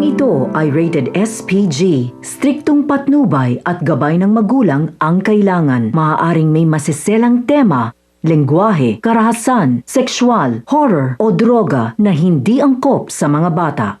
Programang ito ay rated SPG. Striktong patnubay at gabay ng magulang ang kailangan. Maaaring may masiselang tema, lengguwahe, karahasan, sexual, horror o droga na hindi angkop sa mga bata.